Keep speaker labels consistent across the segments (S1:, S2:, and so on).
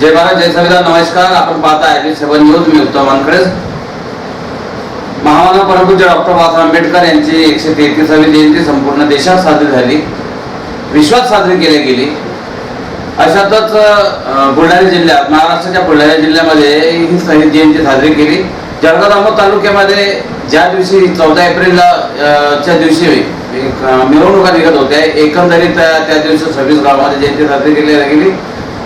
S1: जय महाराज जय संविधान. नमस्कार. आपण पाहता आहे सेवन न्यूज मी उत्तम वानखडे. महामानव परमपूज्य डॉक्टर बाबासाहेब आंबेडकर यांची एकशे तेहतीसावी जयंती संपूर्ण देशात साजरी झाली. विश्वात साजरी केली गेली. अशातच बुलढाणा जिल्ह्यात महाराष्ट्राच्या बुलढाणा जिल्ह्यामध्ये ही स- जयंती साजरी केली. जळगाव दामोद तालुक्यामध्ये ज्या दिवशी चौदा एप्रिलला च्या दिवशी एक मिरवणुका निघत होत्या एकंदरीत त्या त्या दिवशी सव्वीस गावामध्ये जयंती साजरी केली गेली.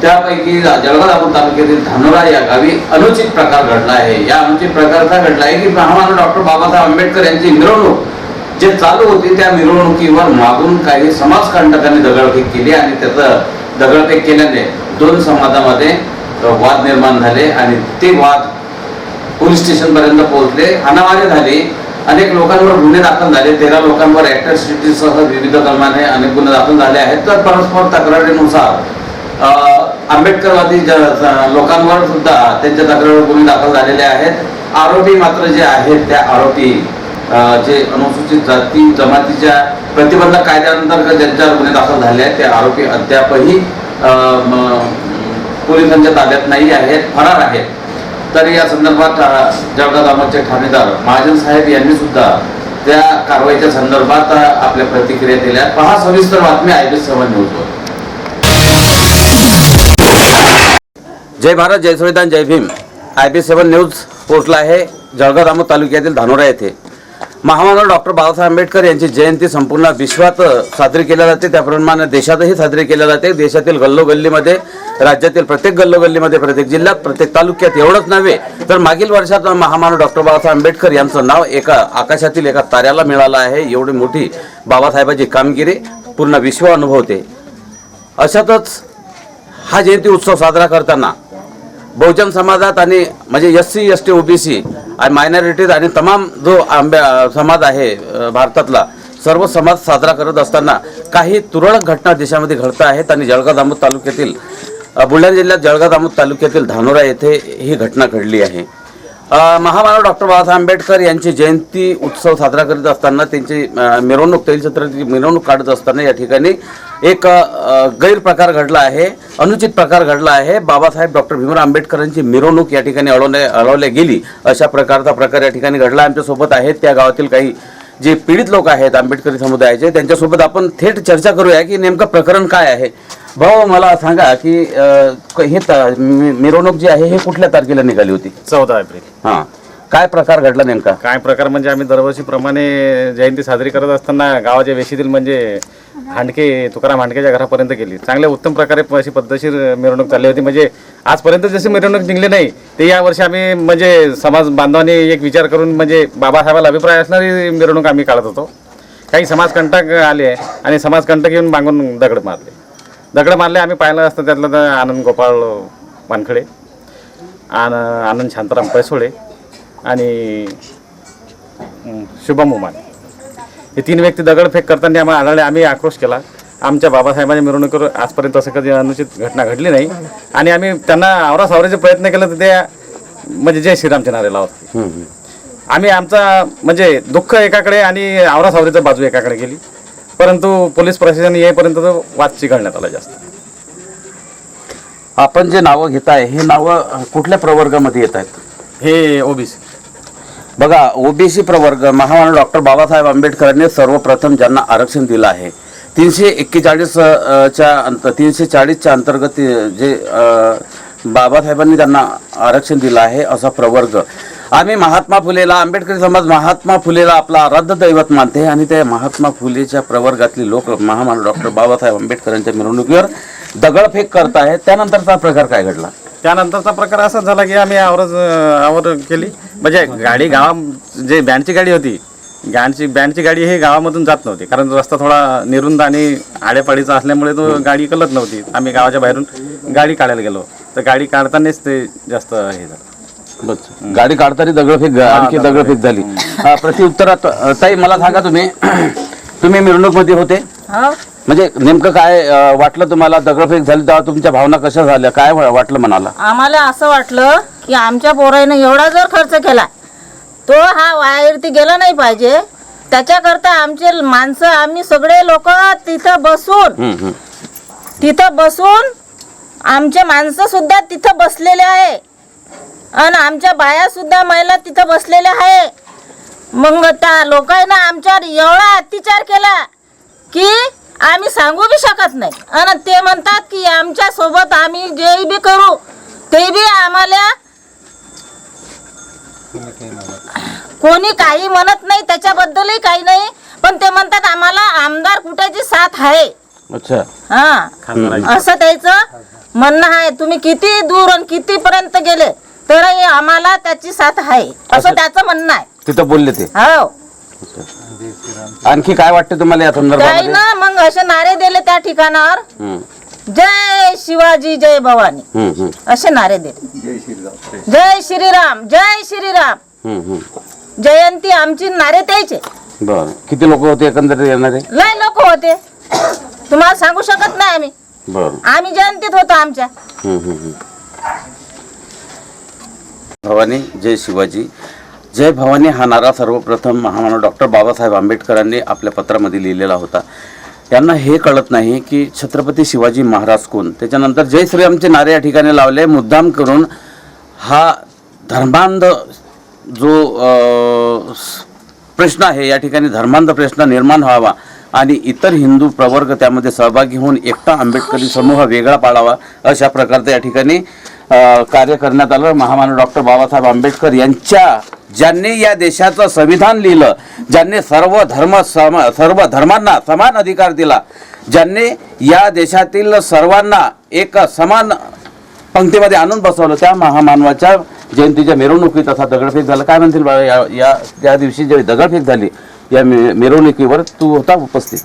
S1: त्यापैकी जळगाव तालुक्यातील धानोरा या गावी अनुचित प्रकार घडला आहे. या अनुचित प्रकारचा घडला आहे की महामानव डॉक्टर बाबासाहेब आंबेडकर यांची मिरवणूक जे चालू होती त्या मिरवणुकीवर मागून काही समाजकंटकांनी दगडफेक केली आणि त्याचं दगडफेक केल्याने दोन समाजामध्ये वाद निर्माण झाले आणि ते वाद पोलीस स्टेशन पर्यंत पोहोचले. हाणामारी झाली. अनेक लोकांवर गुन्हे दाखल झाले. तेरा लोकांवर सह विविध कलमाने अनेक गुन्हे दाखल झाले आहेत. तर परस्पर तक्रारीनुसार अं, आंबेडकरवादी लोकांवर सुद्धा त्यांच्या तक्रारीवर गुन्हे दाखल झालेले आहेत. आरोपी मात्र जे आहेत त्या आरोपी जे अनुसूचित जाती जमातीच्या प्रतिबंधक कायद्यानंतर ज्यांच्यावर गुन्हे दाखल झाले आहेत ते आरोपी अद्यापही अं, पोलिसांच्या ताब्यात नाही आहेत फरार आहेत. तर या संदर्भात जळगाव दामोदचे ठाणेदार महाजन साहेब यांनी सुद्धा त्या कारवाईच्या संदर्भात आपल्या प्रतिक्रिया दिल्या पहा सविस्तर बातमी आय बी सेवन न्यूजवर जय भारत जय संविधान जय Bhim. I B seven news पोहोचला आहे. जळगाव दामोद तालुक्यातील धानोरा येथे. महामानव डॉक्टर बाबासाहेब आंबेडकर यांची जयंती संपूर्ण विश्वात साजरी केली जाते. त्याप्रमाणे देशातही साजरी केली जाते. देशातील गल्लोगल्लीमध्ये राज्यातील प्रत्येक गल्लोगल्लीमध्ये प्रत्येक जिल्ह्यात प्रत्येक तालुक्यात एवढंच नव्हे तर मागील वर्षात महामानव डॉक्टर बाबासाहेब आंबेडकर यांचं नाव एका आकाशातील एका ताऱ्याला मिळालं आहे. एवढी मोठी बाबासाहेबाची कामगिरी पूर्ण विश्व अनुभवते. अशातच हा जयंती उत्सव साजरा करताना बहुजन समाजात आणि म्हणजे S C S T OBC आणि मायनॉरिटीज आणि तमाम जो आंब्या समाज आहे भारतातला सर्व समाज साजरा करत असताना काही तुरळक घटना देशामध्ये घडत आहेत आणि जळगाव दामोद तालुक्यातील बुलढाणा जिल्ह्यात जळगाव दामोद तालुक्यातील धानोरा येथे ही घटना घडली आहे. महामानव डॉक्टर बाबासाहेब आंबेडकर यांची जयंती उत्सव साजरा करीत असताना त्यांची मिरवणूक तैलचित्राची मिरवणूक काढत असताना या ठिकाणी एक गैरप्रकार घडला आहे अनुचित प्रकार घडला आहे. बाबासाहेब डॉक्टर भीमराव आंबेडकरांची मिरवणूक या ठिकाणी अडवण्या अडवल्या गेली. अशा प्रकारचा प्रकार या ठिकाणी घडला. आमच्यासोबत आहेत त्या गावातील काही जे पीडित लोक आहेत आंबेडकरी समुदायाचे त्यांच्यासोबत आपण थेट चर्चा करूया की नेमकं प्रकरण काय आहे. भाऊ मला सांगा की अ, हे त- मि- मिरवणूक जी आहे हे कुठल्या तारखेला निघाली होती?
S2: चौदा एप्रिल.
S1: हा. काय प्रकार घडला नेमका?
S2: काय प्रकार म्हणजे आम्ही दरवर्षीप्रमाणे जयंती साजरी करत असताना गावाच्या वेशीतील म्हणजे हांडके तुकाराम हांडकेच्या घरापर्यंत गेली. चांगल्या उत्तम प्रकारे अशी पद्धतशीर मिरवणूक चालली होती. म्हणजे आजपर्यंत जशी मिरवणूक निघली नाही ते यावर्षी आम्ही म्हणजे समाज बांधवांनी एक विचार करून म्हणजे बाबासाहेबाला अभिप्राय असणारी मिरवणूक आम्ही काढत होतो. काही समाजकंटक आले आणि समाजकंटक येऊन मागून दगड मारले. दगड मारले आम्ही पाहिलं असतं त्यातलं तर आनंद गोपाळ वानखडे आन आनंद शांताराम पैसोळे आणि शुभम उमाने हे तीन व्यक्ती दगडफेक करताना आम्हाला आढळले आम्ही आक्रोश केला. आमच्या बाबासाहेबांच्या मिरवणुकीवर आजपर्यंत असं कधी अनुचित घटना घडली नाही. आणि आम्ही त्यांना आवरा सावरायचे प्रयत्न केले तर ते म्हणजे जय श्रीरामचे नारे लावत आम्ही आमचा म्हणजे दुःख एकाकडे आणि आवरा सावरीचं बाजू एकाकडे गेली. परंतु पोलीस प्रशासन येईपर्यंत तो वाद चिघळण्यात आला जास्त.
S1: आपण जे नावं घेताय हे नावं कुठल्या प्रवर्गामध्ये येत आहेत?
S2: हे ओबीसी.
S1: बघा ओबीसी प्रवर्ग महामानव डॉक्टर बाबासाहेब आंबेडकरांनी सर्वप्रथम ज्यांना आरक्षण दिलं आहे तीनशे एक्केचाळीस अ, च्या अंत तीनशे चाळीसच्या अंतर्गत ते जे अ, बाबासाहेबांनी त्यांना आरक्षण दिलं आहे असा प्रवर्ग आम्ही महात्मा फुलेला आंबेडकरी समाज महात्मा फुलेला आपला आराध्य दैवत मानते आणि त्या महात्मा फुलेच्या प्रवर्गातली लोक महामानव डॉक्टर बाबासाहेब आंबेडकरांच्या मिरवणुकीवर दगडफेक करत आहेत. त्यानंतरचा प्रकार काय घडला?
S2: त्यानंतरचा प्रकार असा झाला की आम्ही आवरच आवर केली. म्हणजे गाडी गावा जे बँडची गाडी होती बँडची बँडची गाडी हे गावामधून जात नव्हती. कारण रस्ता थोडा निरुंद आणि आडेपाडीचा असल्यामुळे तो गाडी कलत नव्हती. आम्ही गावाच्या बाहेरून गाडी काढायला गेलो. तर गाडी काढतानाच ते जास्त हे झालं.
S1: गाडी काढताना दगडफेक आणखी दगडफेक झाली. अ, प्रत्युत्तरात अ, ताई मला सांगा तुम्ही. तुम्ही मिरवणूकमध्ये होते?
S3: हो.
S1: म्हणजे नेमकं काय वाटलं तुम्हाला दगडफेक झाली तेव्हा तुमच्या भावना कशा झाल्या? काय वाटलं मनाला?
S3: आम्हाला असं वाटलं की आमच्या पोरानं एवढा जर खर्च केला तो हा वायरती गेला नाही पाहिजे. त्याच्याकरता आमचे माणसं आम्ही सगळे लोक तिथं बसून. तिथं बसून आमचे माणसं सुद्धा तिथं बसलेले आहे. आणि आमच्या बाया सुद्धा महिला तिथं बसलेल्या आहे. मग त्या लोकांना आमच्यावर एवढा अत्याचार केला की आम्ही सांगू बी शकत नाही. आणि ते म्हणतात की आमच्यासोबत आम्ही जे बी करू ते बी आम्हाला कोणी काही म्हणत नाही. त्याच्याबद्दलही काही नाही. पण ते म्हणतात आम्हाला आमदार कुठाची साथ आहे.
S1: अच्छा.
S3: हा. असं त्याचं म्हणणं आहे. तुम्ही किती दूर आणि किती पर्यंत गेले? तरी आम्हाला त्याची साथ आहे. असं त्याचं म्हणणं आहे.
S1: तिथं बोलले ते.
S3: हो.
S1: आणखी काय वाटतं तुम्हाला या
S3: काही ना मग असे नारे दिले त्या ठिकाणावर. जय शिवाजी जय भवानी. असे नारे दिले. जय श्रीराम. जय श्रीराम. जयंती आमची नारे द्यायचे.
S1: बरं. किती लोक होते एकंदरीत येणारे?
S3: लय लोक होते. तुम्हाला सांगू शकत नाही आम्ही.
S1: बरं.
S3: आम्ही जयंतीत होतो आमच्या.
S1: भवानी जय शिवाजी. जय भवानी हा नारा सर्वप्रथम महामानव डॉक्टर बाबासाहेब आंबेडकरांनी आपल्या पत्रामध्ये लिहिलेला होता. त्यांना हे कळत नाही की छत्रपती शिवाजी महाराज कोण? त्याच्यानंतर जय श्रीरामचे नारे या ठिकाणी लावले मुद्दाम करून हा धर्मांध जो प्रश्न आहे या ठिकाणी धर्मांध प्रश्न निर्माण व्हावा आणि इतर हिंदू प्रवर्ग त्यामध्ये सहभागी होऊन एकटा आंबेडकरी समूह वेगळा पाडावा अशा प्रकारचं या ठिकाणी कार्य करण्यात आलं. महामानव डॉक्टर बाबासाहेब आंबेडकर यांच्या ज्यांनी या देशाचं संविधान लिहिलं ज्यांनी सर्व धर्म सम सर्व धर्मांना समान अधिकार दिला ज्यांनी या देशातील सर्वांना एक समान पंक्तीमध्ये आणून बसवलं त्या महामानवाच्या जयंतीच्या मिरवणुकीत असा दगडफेक झाला. काय म्हणतील बाबा या या त्या दिवशी जे दगडफेक झाली या मि- मिरवणुकीवर तू होता उपस्थित.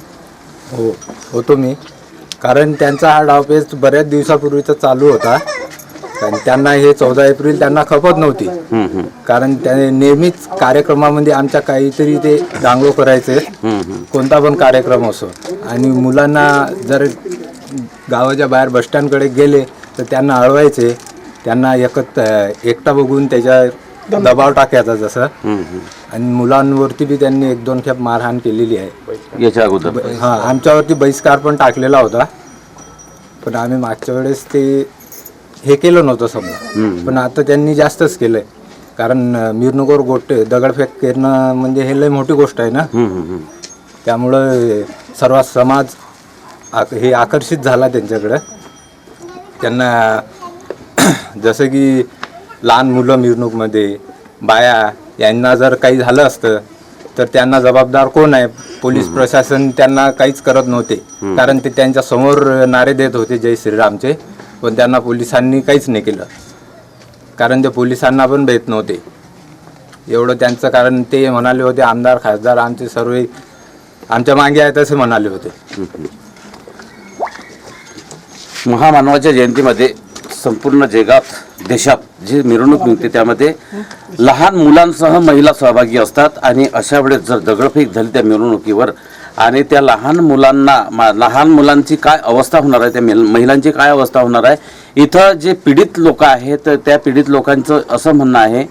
S4: हो होतो मी. कारण त्यांचा हा डावपेच बऱ्याच दिवसापूर्वीचा चालू होता. कारण त्यांना हे चौदा एप्रिल त्यांना खपत नव्हती. कारण त्याने नेहमीच कार्यक्रमामध्ये आमच्या काहीतरी ते डांगलो करायचे. कोणता पण कार्यक्रम असो. आणि मुलांना जर गावाच्या बाहेर बसस्टँडकडे गेले तर त्यांना अडवायचे त्यांना एकत एकटा बघून त्याच्या दबाव टाकायचा जसं. आणि मुलांवरती बी त्यांनी एक दोन खेप मारहाण केलेली आहे.
S1: याच्या अगोदर.
S4: हा आमच्यावरती बहिष्कार पण टाकलेला होता. पण आम्ही मागच्या वेळेस ते हे केलं नव्हतं समजा. पण आता त्यांनी जास्तच केलंय. कारण अं, मिरनुकर गोटे दगडफेक करणं म्हणजे हे लय मोठी गोष्ट आहे ना. त्यामुळं सर्व समाज आक- हे आकर्षित झाला त्यांच्याकडं. त्यांना जसं की लहान मुलं मिरवणूकमध्ये बाया यांना जर काही झालं असतं तर त्यांना जबाबदार कोण आहे? पोलीस प्रशासन त्यांना काहीच करत नव्हते. कारण ते त्यांच्यासमोर नारे देत होते जय श्रीरामचे. पण त्यांना पोलिसांनी काहीच नाही केलं. कारण ते पोलिसांना पण भेट नव्हते. एवढं त्यांचं कारण ते म्हणाले होते आमदार खासदार आमचे सर्व आमच्या मागे आहेत असे म्हणाले होते.
S1: महामानवाच्या जयंतीमध्ये संपूर्ण जगात देशात जी मिरवणूक निघते त्यामध्ये लहान मुलांसह महिला सहभागी असतात आणि अशा वेळेस जर दगडफेक झाली त्या मिरवणुकीवर आणि त्या लहान मुलांना मा- लहान मुलांची काय अवस्था होणार आहे त्या महिलांची काय अवस्था होणार आहे इथं जे पीडित लोक आहेत त्या पीडित लोकांचं असं म्हणणं आहे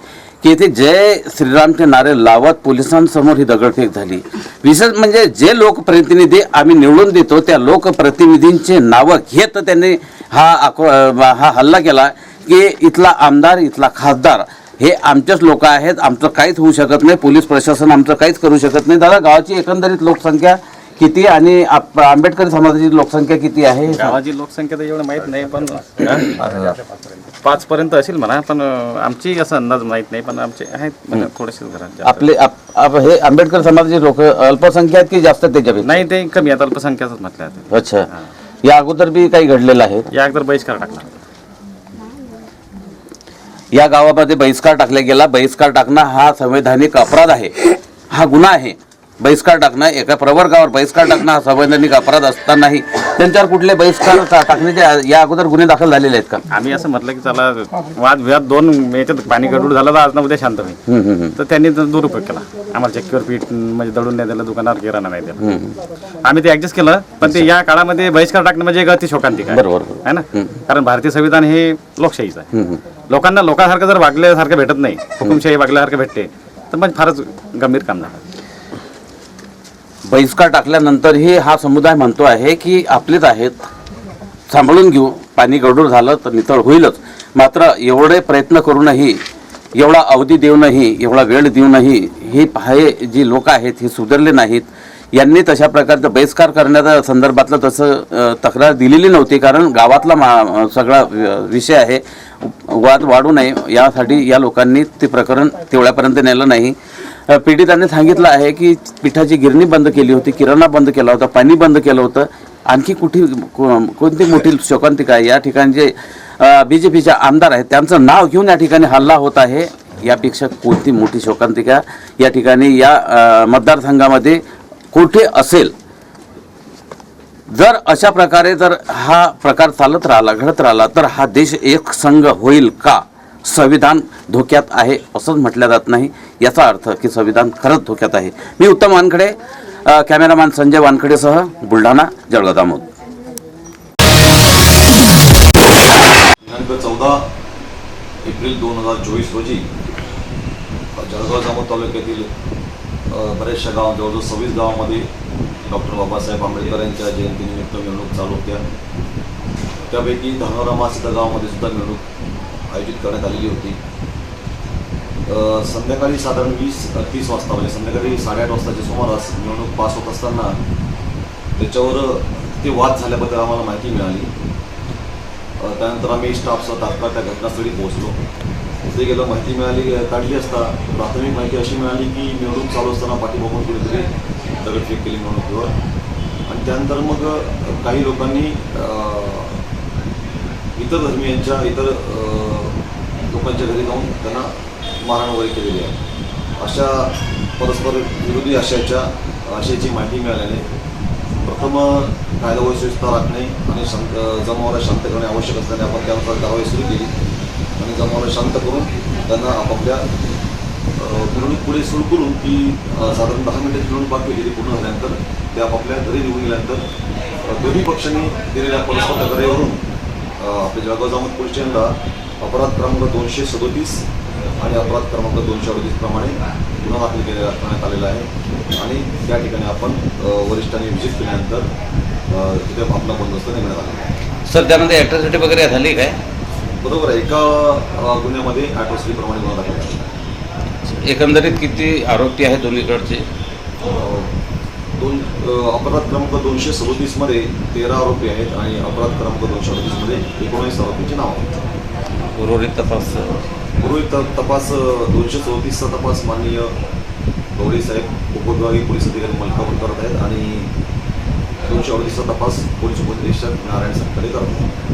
S1: की इथे जय श्रीरामचे नारे लावत पोलिसांसमोर ही दगडफेक झाली. विशेष म्हणजे जे लोकप्रतिनिधी आम्ही निवडून देतो त्या लोकप्रतिनिधींचे नावं घेत त्यांनी हा आको हा हल्ला केला की इथला आमदार इथला खासदार हे आमचेच लोक आहेत आमचं काहीच होऊ शकत नाही पोलीस प्रशासन आमचं काहीच करू शकत नाही. दादा गावाची एकंदरीत लोकसंख्या किती आणि आंबेडकरी समाजाची लोकसंख्या किती आहे?
S2: गावाची लोकसंख्या तर एवढं माहीत नाही पण पाच पर्यंत असेल म्हणा पण आमची असं अंदाज माहीत नाही पण आमचे आहेत म्हणजे थोडेसे घरात.
S1: आपले आप- हे आंबेडकर समाजाचे लोक अल्पसंख्या आहेत की जास्त त्याच्यापेक्षा?
S2: नाही ते कमी आहेत अल्पसंख्याच म्हटलं आहे.
S1: अच्छा. या अगोदर बी काही घडलेलं आहे?
S2: या अगोदर बहिष्कार टाकला.
S1: या गावामध्ये बहिष्कार टाकला गेला. बहिष्कार टाकणं हा संवैधानिक अपराध आहे. हा गुन्हा आहे. बहिष्कार टाकणं एका प्रवर्गावर बहिष्कार टाकणं हा संवैधानिक अपराध असतानाही त्यांच्यावर कुठले बहिष्कार टा- टाकण्याचे या अगोदर गुन्हे दाखल झालेले आहेत का?
S2: आम्ही असं म्हटलं की चला वाद विवाद दोन याच्यात पाणी गडूड झालं तर आज ना उद्या शांत होईल.
S1: हम्म, हम्म,
S2: तर त्यांनी तो दुरुपयोग केला. आम्हाला चक्कीवर पीठ म्हणजे दळून नाही दिलं दुकानावर किराणा नाही दिला.
S1: हम्म.
S2: आम्ही ते ऍडजस्ट केलं पण ते या काळामध्ये बहिष्कार टाकणं म्हणजे एक अति शोकांतिक आहे
S1: बरोबर बरोबर.
S2: है ना? कारण भारतीय संविधान हे लोकशाहीचं आहे.
S1: हम्म, हम्म.
S2: लोकांना लोकांसारखं जर वागल्यासारखं भेटत नाही हुकुमशाही वागल्यासारखं भेटते तर म्हणजे फारच गंभीर काम झालं.
S1: बहिष्कार टाकल्यानंतरही हा समुदाय म्हणतो आहे की आपलेच आहेत. सांभाळून घेऊ. पाणी गडूर झालं तर नितळ होईलच. मात्र एवढे प्रयत्न करूनही एवढा अवधी देऊनही एवढा वेळ देऊनही ही हे जी लोक आहेत हे सुधारले नाहीत. यांनी तशा प्रकारचा बहिष्कार करण्याच्या संदर्भातलं तसं तक्रार दिलेली नव्हती. कारण गावातला मा सगळा विषय आहे. वाद वाढू नये. यासाठी या लोकांनी ते प्रकरण तेवढ्यापर्यंत नेलं नाही. पीडितांनी सांगितलं आहे की पिठाची गिरणी बंद केली होती किराणा बंद केला होता पाणी बंद केलं होतं. आणखी कुठे कोणती मोठी शोकांतिका या ठिकाणी जे बी जे पीचे आमदार आहेत त्यांचं नाव घेऊन या ठिकाणी हल्ला होत आहे. यापेक्षा कोणती मोठी शोकांतिका? या ठिकाणी या मतदारसंघामध्ये कुठे असेल? जर अशा प्रकारे जर हा प्रकार चालत राहिला घडत राहिला तर हा देश एक संघ होईल का? संविधान धोक्यात आहे असंच म्हटलं जात नाही. याचा अर्थ की संविधान खरंच धोक्यात आहे. मी उत्तम वानखडे कॅमेरामॅन संजय वानखडेसह बुलढाणा जळगाव दामोद.
S5: दिनांक चौदा एप्रिल दोन हजार चोवीस रोजी जळगाव जामोद तालुक्यातील बरेचशा बऱ्याचशा गाव जवळजवळ सव्वीस गावामध्ये डॉक्टर बाबासाहेब आंबेडकर यांच्या जयंतीनिमित्त मिरवणूक चालू होत्या. त्यापैकी धानोरा मासिका गावामध्ये सुद्धा मिरवणूक आयोजित करण्यात आलेली होती. संध्याकाळी साधारण वीस तीस वाजता म्हणजे संध्याकाळी साडेआठ वाजताच्या सुमारास निवडणूक पास होत असताना त्याच्यावर ते वाद झाल्याबद्दल आम्हाला माहिती मिळाली. त्यानंतर आम्ही स्टाफसह तात्काळ त्या घटनास्थळी पोहोचलो. तिथे गेलो माहिती मिळाली काढली असता प्राथमिक माहिती अशी मिळाली की निवडणूक चालू असताना पाठीमागून कुठेतरी दगडफेक केली निवडणुकीवर आणि त्यानंतर मग काही लोकांनी इतर धर्मियांच्या इतर लोकांच्या घरी जाऊन त्यांना मारण वगैरे केलेली आहे. अशा परस्पर विरोधी आशयाच्या आशयाची माहिती मिळाल्याने प्रथम कायदा व राखणे आणि शांत जमावाला शांत करणे आवश्यक असल्याने आपण त्यानुसार कारवाई सुरू केली. आणि जमावाला शांत करून त्यांना आपापल्या मिरवणूक पुढे सुरू करून ती साधारण दहा मिनिटाची मिरवणूक बाकी होती पूर्ण झाल्यानंतर ते आपापल्या घरी निघून गेल्यानंतर दोन्ही पक्षांनी दिलेल्या परस्पर तक्रारीवरून आपल्या जळगाव जामोद पोलीस स्टेशनला अपराध क्रमांक दोनशे सदोतीस आणि अपराध क्रमांक दोनशे अडतीस प्रमाणे गुन्हा दाखल केलेला करण्यात आलेला आहे. आणि त्या ठिकाणी आपण वरिष्ठांनी व्हिजिट केल्यानंतर तिथे आपला बंदोबस्त नेमण्यात आला
S1: सर त्यामध्ये ॲट्रॉसिटी वगैरे झाली काय?
S5: बरोबर आहे. एका गुन्ह्यामध्ये ॲट्रॉसिटीप्रमाणे गुन्हा दाखल
S1: एकंदरीत किती आरोपी आहेत दोन्हीकडचे?
S5: दोन अपराध क्रमांक दोनशे सदोतीसमध्ये तेरा आरोपी आहेत आणि अपराध क्रमांक दोनशे अडतीसमध्ये एकोणीस आरोपींची नाव आहेत.
S1: उर्वरित तपास
S5: पूर्वी त तपास दोनशे चौतीसचा तपास माननीय गवळी साहेब उपविभागीय पोलीस अधिकारी मलकापूर करत आहेत आणि दोनशे अडतीसचा तपास पोलीस उपनिरीक्षक नारायण संकडे करत आहेत.